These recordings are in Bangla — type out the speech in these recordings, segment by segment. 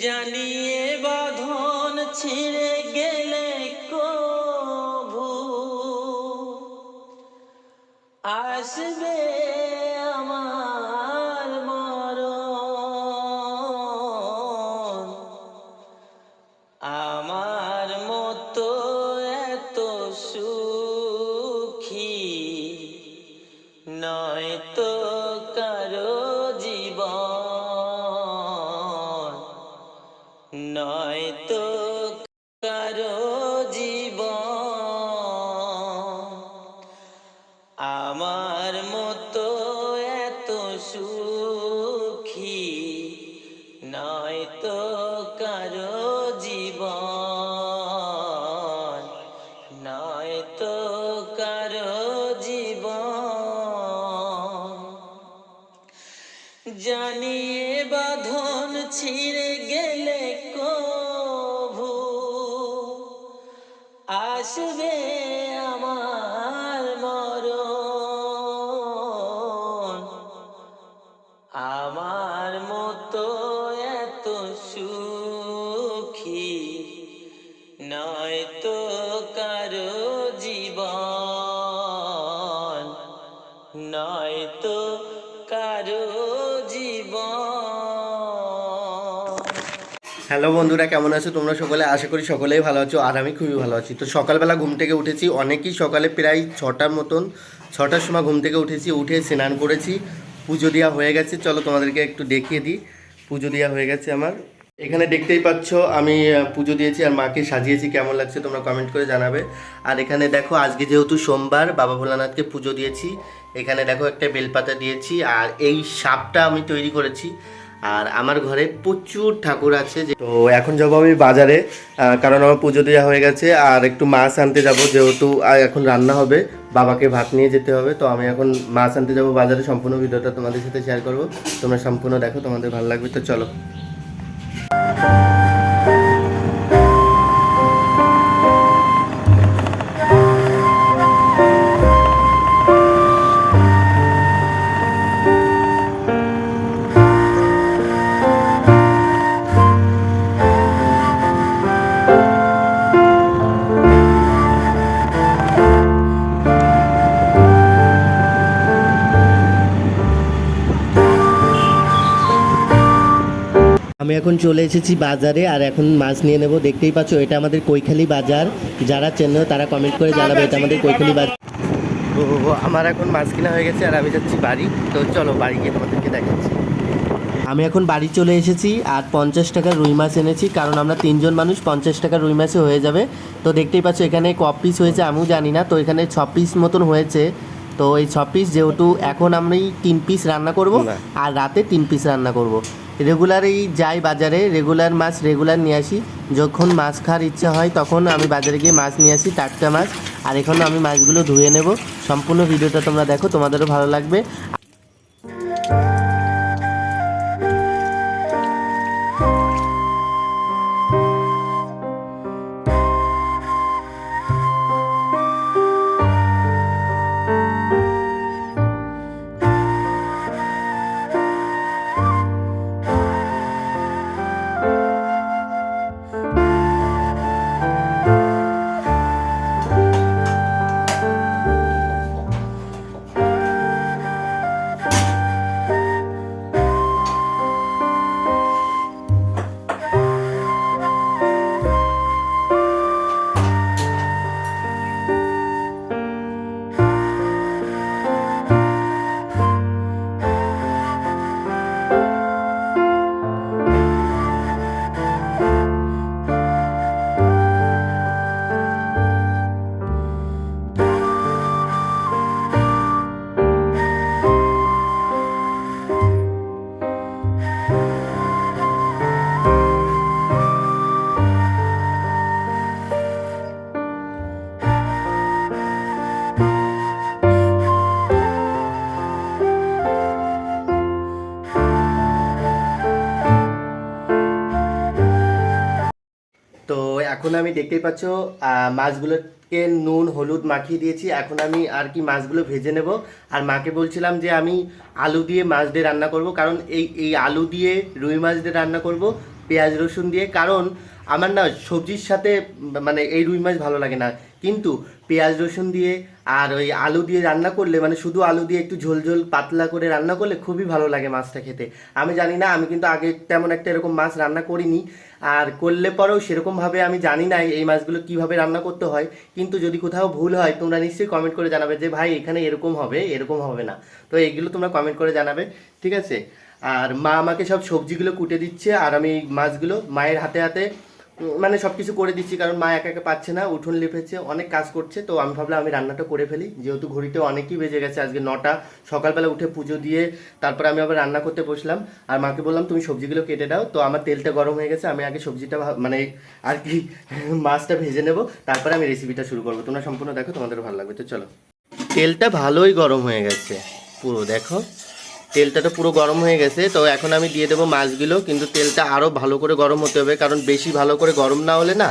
জানিয়ে বাঁধন ছিঁড়ে গেলে কভু আসবে জানিয়ে বাঁধন ছিঁড়ে গেলে কভু? আসবে আমার মরণ। আমার মতো এত সুখী নয়তো কারও জীবন নয়তো কারও হ্যালো বন্ধুরা, কেমন আছো? তোমরা সকলে আশা করি সকলেই ভালো আছো, আর আমি খুবই ভালো আছি। তো সকালবেলা ঘুম থেকে উঠেছি, অনেকেই সকালে প্রায় ছটার মতন, ছটার সময় ঘুম থেকে উঠেছি, উঠে স্নান করেছি, পুজো দেওয়া হয়ে গেছে। চলো তোমাদেরকে একটু দেখিয়ে দিই, পুজো দেওয়া হয়ে গেছে আমার। এখানে দেখতেই পাচ্ছ, আমি পুজো দিয়েছি আর মাকে সাজিয়েছি, কেমন লাগছে তোমরা কমেন্ট করে জানাবে। আর এখানে দেখো, আজকে যেহেতু সোমবার, বাবা ভোলানাথকে পুজো দিয়েছি। এখানে দেখো একটা বেলপাতা দিয়েছি, আর এই সাপটা আমি তৈরি করেছি। আর আমার ঘরে প্রচুর ঠাকুর আছে তো এখন যাব আমি বাজারে কারণ আমার পুজো দেওয়া হয়ে গেছে আর একটু মাছ আনতে যাব যেহেতু এখন রান্না হবে, বাবাকে ভাত নিয়ে যেতে হবে, তো আমি এখন মাছ আনতে যাব বাজারে, সম্পূর্ণ ভিডিওটা তোমাদের সাথে শেয়ার করব। তোমরা সম্পূর্ণ দেখো, তোমাদের ভালো লাগবে, তো চলো। এখন চলে এসেছি বাজারে আর এখন মাছ নিয়ে নেব। দেখতেই পাচ্ছ এটা আমাদের কৈখালি বাজার। যারা চেনো তারা কমেন্ট করে জানাবে এটা আমাদের কৈখালি বাজার। তো আমার এখন মাছ কিনা হয়ে গেছে আর আমি যাচ্ছি বাড়ি। তো চলো বাড়ি গিয়ে তোমাদেরকে দেখাচ্ছি। আমি এখন বাড়ি চলে এসেছি আর পঞ্চাশ টাকার রুই মাছ এনেছি কারণ আমরা তিনজন মানুষ পঞ্চাশ টাকার রুই মাছে হয়ে যাবে। তো দেখতেই পাচ্ছ এখানে ক পিস হয়েছে আমিও জানি না তো এখানে ছ পিস মতন হয়েছে। তো এই ছ পিস যেহেতু এখন আমি তিন পিস রান্না করব আর রাতে তিন পিস রান্না করব। রেগুলারই যাই বাজারে, রেগুলার মাছ রেগুলার নিয়ে আসি। যখন মাছ খাওয়ার ইচ্ছা হয়, তখন আমি বাজারে গিয়ে মাছ নিয়ে আসি, টাটকা মাছ। আর এখন আমি মাছগুলো ধুয়ে নেব। সম্পূর্ণ ভিডিওটা তোমরা দেখো, তোমাদেরও ভালো লাগবে। এখন আমি দেখতেই পাচ্ছ মাছগুলোকে নুন, হলুদ মাখিয়ে দিয়েছি। এখন আমি আর কি মাছগুলো ভেজে নেব। আর মাকে বলছিলাম যে আমি আলু দিয়ে মাছ দিয়ে রান্না করব, কারণ এই এই আলু দিয়ে রুই মাছ দিয়ে রান্না করব, পেঁয়াজ রসুন দিয়ে। কারণ আমার না সবজির সাথে মানে এই রুই মাছ ভালো লাগে না। কিন্তু পেঁয়াজ রসুন দিয়ে আর ওই আলু দিয়ে রান্না করলে মানে শুধু আলু দিয়ে একটু ঝোল ঝোল পাতলা করে রান্না করলে খুবই ভালো লাগে মাছটা খেতে। আমি জানি না, আমি কিন্তু আগে তেমন একটা এরকম মাছ রান্না করিনি। আর করলে পরেও সেরকমভাবে আমি জানি না এই মাছগুলো কীভাবে রান্না করতে হয়। কিন্তু যদি কোথাও ভুল হয়, তোমরা নিশ্চয়ই কমেন্ট করে জানাবে যে, ভাই, এখানে এরকম হবে এরকম হবে না। তো এইগুলো তোমরা কমেন্ট করে জানাবে, ঠিক আছে? আর মা আমাকে সব সবজিগুলো কুটে দিচ্ছে, আর আমি মাছগুলো মায়ের হাতে হাতে মানে সব কিছু করে দিচ্ছি, কারণ মা একা একা পাচ্ছে না, উঠোন লেপেছে, অনেক কাজ করছে, তো আমি ভাবলাম আমি রান্নাটা করে ফেলি। যেহেতু ঘড়িতে অনেকই বেজে গেছে, আজকে নটা, সকালবেলা উঠে পুজো দিয়ে তারপরে আমি আবার রান্না করতে বসলাম। আর মাকে বললাম, তুমি সবজিগুলো কেটে দাও। তো আমার তেলটা গরম হয়ে গেছে, আমি আগে সবজিটা মানে আর কি মাছটা ভেজে নেব, তারপরে আমি রেসিপিটা শুরু করব। তোমরা সম্পূর্ণ দেখো তোমাদের ভালো লাগবে। তো চলো। তেলটা ভালোই গরম হয়ে গেছে, পুরো দেখো। তেলটা তো পুরো গরম হয়ে গেছে, তো এখন আমি দিয়ে দেবো মাছগুলো, কিন্তু তেলটা আরও ভালো করে গরম হতে হবে, কারণ বেশি ভালো করে গরম না হলে না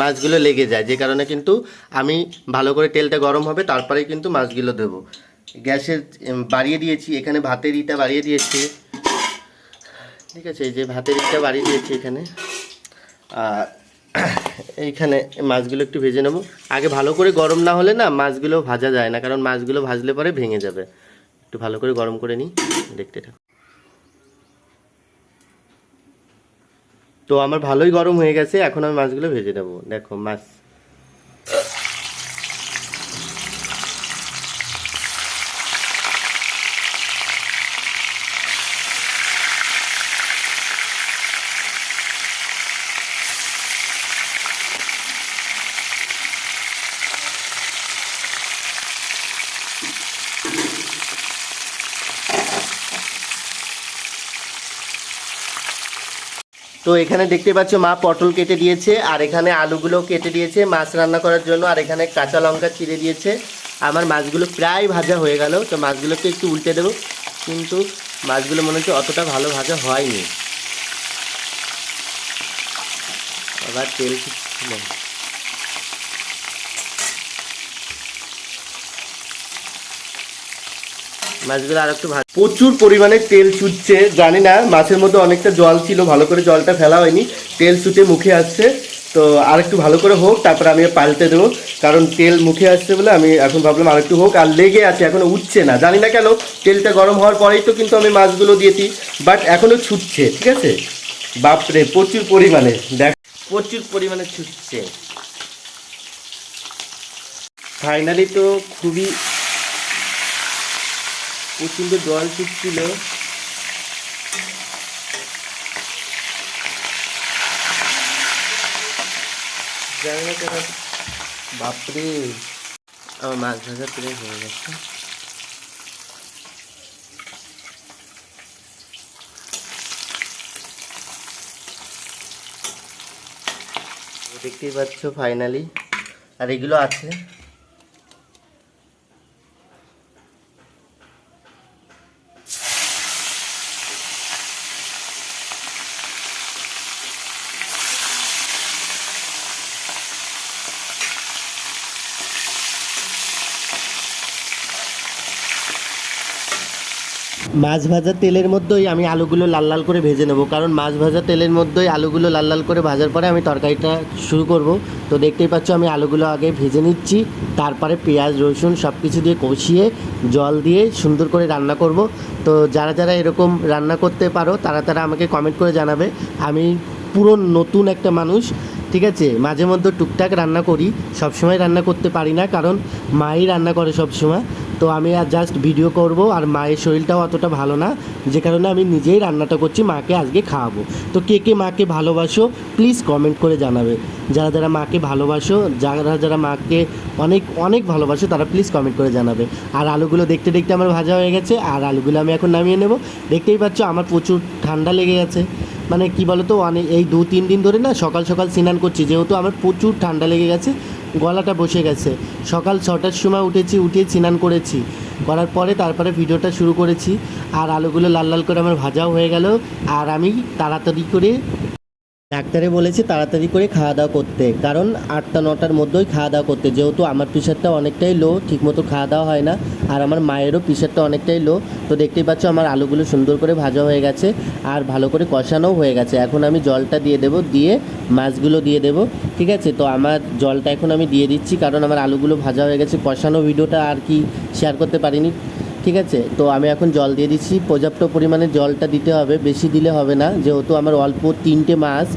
মাছগুলো লেগে যায়, যে কারণে কিন্তু আমি ভালো করে তেলটা গরম হবে তারপরেই কিন্তু মাছগুলো দেবো। গ্যাসের বাড়িয়ে দিয়েছি, এখানে ভাতের ইটা বাড়িয়ে দিয়েছি। ঠিক আছে, এই যে ভাতের ইটা বাড়িয়ে দিয়েছি এখানে। আর এইখানে মাছগুলো একটু ভেজে নেব। আগে ভালো করে গরম না হলে না মাছগুলো ভাজা যায় না, কারণ মাছগুলো ভাজলে পরে ভেঙে যাবে। একটু ভালো করে গরম করে নিই, দেখতে থাক। তো আমার ভালোই গরম হয়ে গেছে, এখন আমি মাছগুলো ভেজে নেব। দেখো, মাছ এখানে দেখতে পাচ্ছ মা পটল কেটে দিয়েছে, আর এখানে আলুগুলো কেটে দিয়েছে। মাছ রান্না করার জন্য, আর এখানে কাঁচা লঙ্কা চিড়ে দিয়েছে। আমার মাছগুলো প্রায় ভাজা হয়ে গেল, তো মাছগুলোকে একটু উল্টে দেবো। কিন্তু মাছগুলো মনে হচ্ছে অতটা ভালো ভাজা হয়নি। আবার তেল মাছগুলো আর একটু ভাজ প্রচুর পরিমাণে তেল ছুটছে জানি না মাছের মধ্যে অনেকটা জল ছিল ভালো করে জলটা ফেলা হয়নি তেল ছুটে মুখে আসছে তো আর একটু ভালো করে হোক তারপরে আমি পাল্টে দেবো কারণ তেল মুখে আসছে বলে আমি এখন ভাবলাম আর একটু হোক আর লেগে আছে এখনও উঠছে না জানি না কেন তেলটা গরম হওয়ার পরেই তো কিন্তু আমি মাছগুলো দিয়েছি বাট এখনও ছুটছে ঠিক আছে? বাপরে প্রচুর পরিমাণে দেখ। প্রচুর পরিমাণে ছুটছে। ফাইনালি তো খুবই প্রচণ্ড জল ছুটছিল বাপরে। আমার মাছ ভাজা প্রায় হয়ে গেছে। দেখতেই পাচ্ছ ফাইনালি আর এগুলো আছে। মাছ ভাজা তেলের মধ্যেই আমি আলুগুলো লাল লাল করে ভেজে নেব। কারণ মাছ ভাজা তেলের মধ্যেই আলুগুলো লাল লাল করে ভাজার পরে আমি তরকারিটা শুরু করব। তো দেখতেই পাচ্ছ, আমি আলুগুলো আগে ভেজে নিচ্ছি, তারপরে পেঁয়াজ, রসুন সব কিছু দিয়ে কষিয়ে জল দিয়ে সুন্দর করে রান্না করব। তো যারা যারা এরকম রান্না করতে পারো, তারা তারা আমাকে কমেন্ট করে জানাবে। আমি পুরো নতুন একটা মানুষ, ঠিক আছে? মাঝে মধ্যে টুকটাক রান্না করি, সবসময় রান্না করতে পারি না, কারণ মাই রান্না করে সবসময়। তো আমি আর জাস্ট ভিডিও করব আর মায়ের শরীরটাও অতটা ভালো না, যে কারণে আমি নিজেই রান্নাটা করছি, মাকে আজকে খাওয়াবো। তো কে কে মাকে ভালোবাসো প্লিজ কমেন্ট করে জানাবে। যারা যারা মাকে ভালোবাসো, যারা যারা মাকে অনেক অনেক ভালোবাসো, তারা প্লিজ কমেন্ট করে জানাবে। আর আলুগুলো দেখতে দেখতে আমার ভাজা হয়ে গেছে, আর আলুগুলো আমি এখন নামিয়ে নেব। দেখতেই পাচ্ছ, আমার প্রচুর ঠান্ডা লেগে গেছে। মানে কি বলতো অনেক এই দু, তিন দিন ধরে না সকাল সকাল স্নান করছি, যেহেতু আমার প্রচুর ঠান্ডা লেগে গেছে, গলাটা বসে গেছে। সকাল ছটার সময় উঠেছি উঠে স্নান করেছি। করার পরে তারপরে ভিডিওটা শুরু করেছি, আর আলুগুলো লাল লাল করে আমার ভাজাও হয়ে গেল, আর আমি তাড়াতাড়ি করে ডাক্তারে বলেছে তাড়াতাড়ি করে খাওয়া দাওয়া করতে, কারণ আটটা, নটার মধ্যেই খাওয়া দাওয়া করতে। যেহেতু আমার প্রেশারটা অনেকটাই লো ঠিকমতো খাওয়া দাওয়া হয় না, আর আমার মায়েরও প্রেশারটা অনেকটাই লো তো দেখতেই পাচ্ছ আমার আলুগুলো সুন্দর করে ভাজা হয়ে গেছে, আর ভালো করে কষানোও হয়ে গেছে। এখন আমি জলটা দিয়ে দেবো, দিয়ে মাছগুলো দিয়ে দেবো, ঠিক আছে? তো আমার জলটা এখন আমি দিয়ে দিচ্ছি, কারণ আমার আলুগুলো ভাজা হয়ে গেছে, কষানো ভিডিওটা আর কি শেয়ার করতে পারিনি। ঠিক আছে? তো আমি এখন জল দিয়ে দিচ্ছি। পর্যাপ্ত পরিমাণে জলটা দিতে হবে। বেশি দিলে হবে না। যেহেতু আমার অল্প তিনটে মাছ,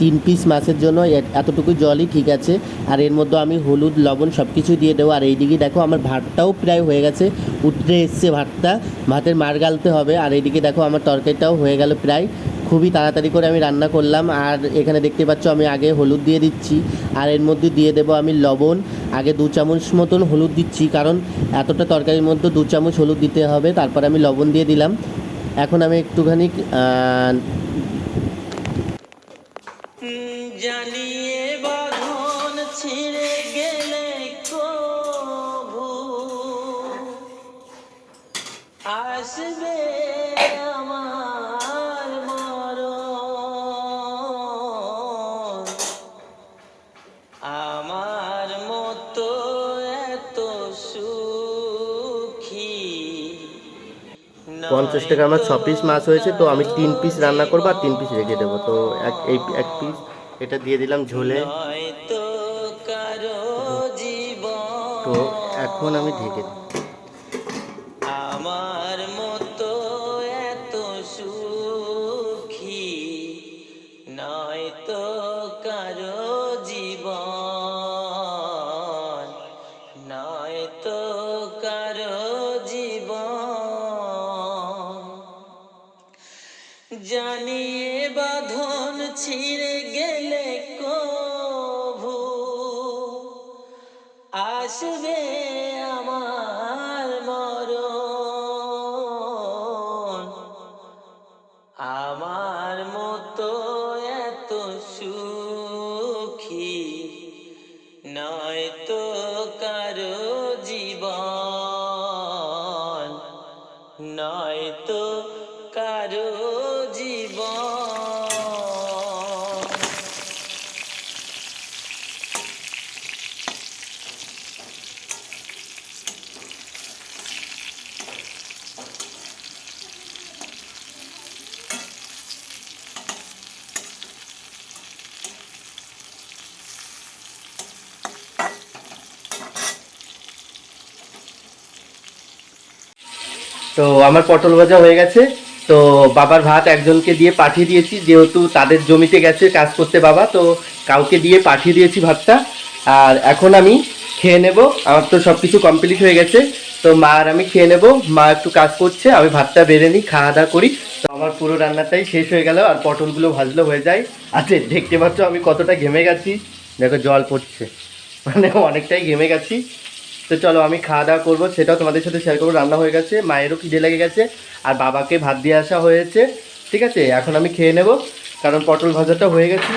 তিন পিস মাছের জন্য এতটুকু জলই ঠিক আছে। আর এর মধ্যে আমি হলুদ, লবণ সব কিছু দিয়ে দেবো। আর এইদিকে দেখো আমার ভাতটাও প্রায় হয়ে গেছে। উঠে এসছে ভাতটা। ভাতের মার গালতে হবে। আর এইদিকে দেখো আমার তরকারিটাও হয়ে গেল প্রায়। খুবই তাড়াতাড়ি করে আমি রান্না করলাম। আর এখানে দেখতে পাচ্ছ আমি আগে হলুদ দিয়ে দিচ্ছি। আর এর মধ্যে দিয়ে দেবো আমি লবণ। আগে দু চামচ মতন হলুদ দিচ্ছি, কারণ এতটা তরকারির মধ্যে দু চামচ হলুদ দিতে হবে। তারপর আমি লবণ দিয়ে দিলাম। এখন আমি একটুখানি আসবে আমার পঞ্চাশ টাকা আমার ছ পিস মাছ হয়েছে, তো আমি তিন পিস রান্না করব আর তিন পিস রেখে দেবো। তো এক, এই এক পিস এটা দিয়ে দিলাম ঝোলে। তো এখন আমি ঢেকে দিই। আমার তো আমার পটল ভাজা হয়ে গেছে। তো বাবার ভাত একজনকে দিয়ে পাঠিয়ে দিয়েছি, যেহেতু তাদের জমিতে গেছে কাজ করতে বাবা, তো কাউকে দিয়ে পাঠিয়ে দিয়েছি ভাতটা। আর এখন আমি খেয়ে নেব, আমার তো সব কিছু কমপ্লিট হয়ে গেছে। তো মা আর আমি খেয়ে নেব, মা একটু কাজ করছে, আমি ভাতটা বেড়ে নিই, খাওয়া দাওয়া করি। তো আমার পুরো রান্নাটাই শেষ হয়ে গেল, আর পটলগুলো ভাজলো হয়ে যায়। আচ্ছা দেখতে পাচ্ছ আমি কতটা ঘেমে গেছি। দেখো জল পড়ছে মানে অনেকটাই ঘেমে গেছি। তো চলো আমি খাওয়া দাওয়া করব, সেটাও তোমাদের সাথে শেয়ার করব, রান্না হয়ে গেছে, মায়েরও খিদে লেগে গেছে, আর বাবাকে ভাত দিয়ে আসা হয়েছে, ঠিক আছে এখন আমি খেয়ে নেব, কারণ পটল ভাজাটা হয়ে গেছে